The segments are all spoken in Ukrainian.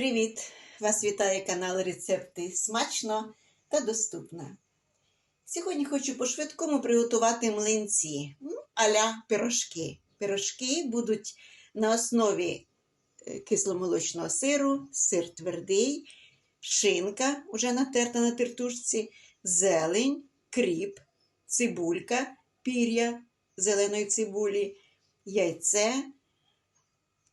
Привіт! Вас вітає канал Рецепти смачно та доступно. Сьогодні хочу по-швидкому приготувати млинці ну, аля пирожки. Пирожки будуть на основі е, кисломолочного сиру, сир твердий, шинка, вже натерта на тертушці, зелень, кріп, цибулька, пір'я зеленої цибулі, яйце,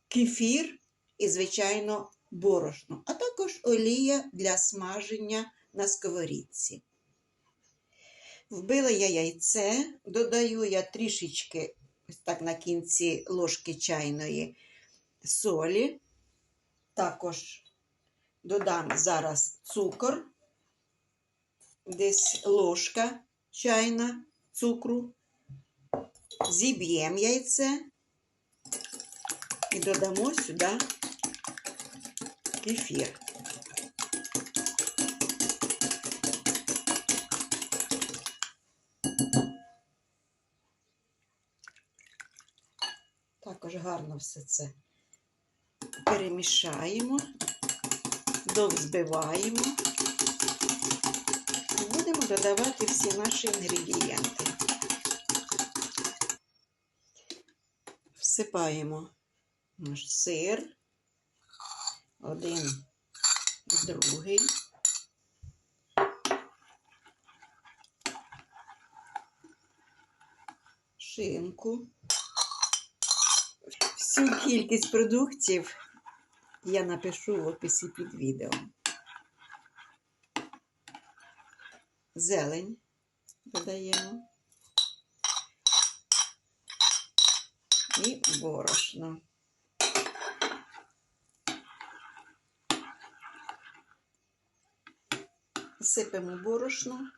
кефір і, звичайно, борошно, а також олія для смаження на сковорідці. Вбила я яйце, додаю я трішечки, так на кінці ложки чайної солі. Також додам зараз цукор, десь ложка чайна цукру, зіб'ємо яйце і додамо сюди кефір. Також гарно все це перемішаємо, довзбиваємо і будемо додавати всі наші інгредієнти. Всипаємо наш сир, один другий. Шинку. Всю кількість продуктів я напишу в описі під відео. Зелень додаємо і борошно. Сипемо борошно.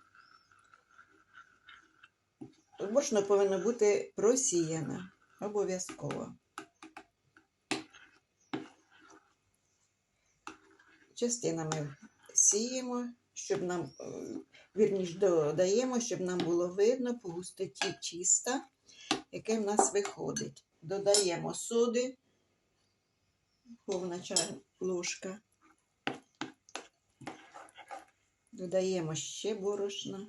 Борошно повинно бути просіяне обов'язково. Частинами сіємо, щоб нам, е, вірніш, додаємо, щоб нам було видно по густоті чиста, яке в нас виходить. Додаємо соди, повна чайна ложка. Додаємо ще борошна.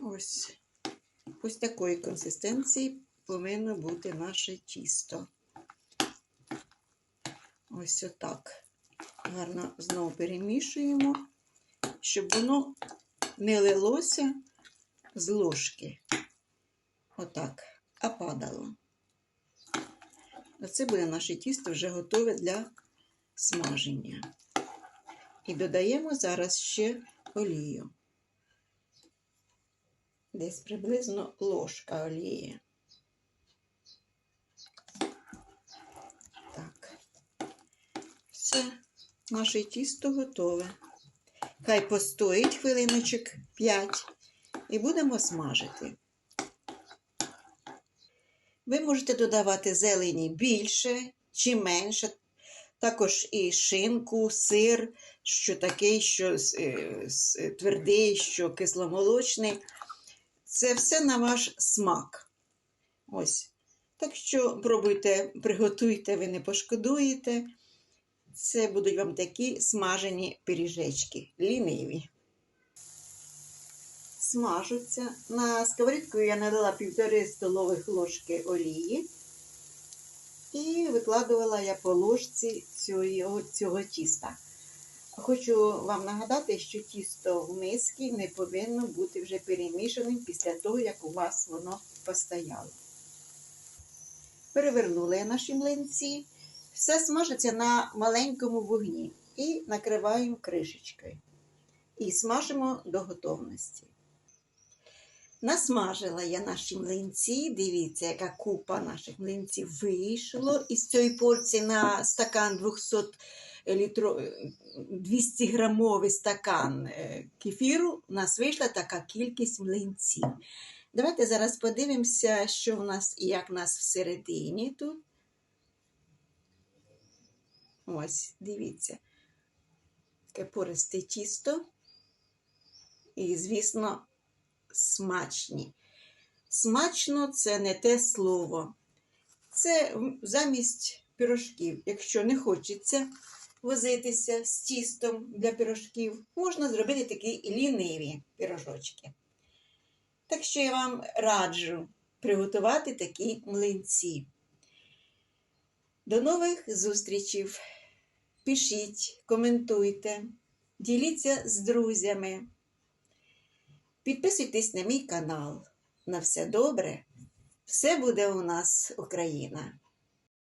Ось ось такої консистенції повинно бути наше тісто. Ось отак. Гарно знову перемішуємо, щоб воно не лилося з ложки. Отак, а падало. Оце буде наше тісто вже готове для смаження. І додаємо зараз ще олію. Десь приблизно ложка олії. Так, все, наше тісто готове. Хай постоїть хвилиночок 5 і будемо смажити. Ви можете додавати зелені більше чи менше, також і шинку, сир, що такий, що твердий, що кисломолочний. Це все на ваш смак. Ось. Так що пробуйте, приготуйте, ви не пошкодуєте. Це будуть вам такі смажені пиріжечки, ліниві. Смажуться. На сковорідку я налила півтори столових ложки олії і викладувала я по ложці цього, цього тіста. Хочу вам нагадати, що тісто в мисці не повинно бути вже перемішаним після того, як у вас воно постояло. Перевернула я наші млинці. Все смажиться на маленькому вогні і накриваємо кришечкою. І смажимо до готовності. Насмажила я наші млинці. Дивіться, яка купа наших млинців вийшло із цієї порції на стакан 200 літро, 200 грамовий стакан е, кефіру. У нас вийшла така кількість млинців. Давайте зараз подивимося, що в нас і як в нас всередині тут. Ось, дивіться. Таке пористе тісто. І, звісно, смачні. Смачно це не те слово. Це замість пирожків. Якщо не хочеться возитися з тістом для пирожків, можна зробити такі ліниві пирожочки. Так що я вам раджу приготувати такі млинці. До нових зустрічей! Пишіть, коментуйте, діліться з друзями. Підписуйтесь на мій канал. На все добре. Все буде у нас Україна.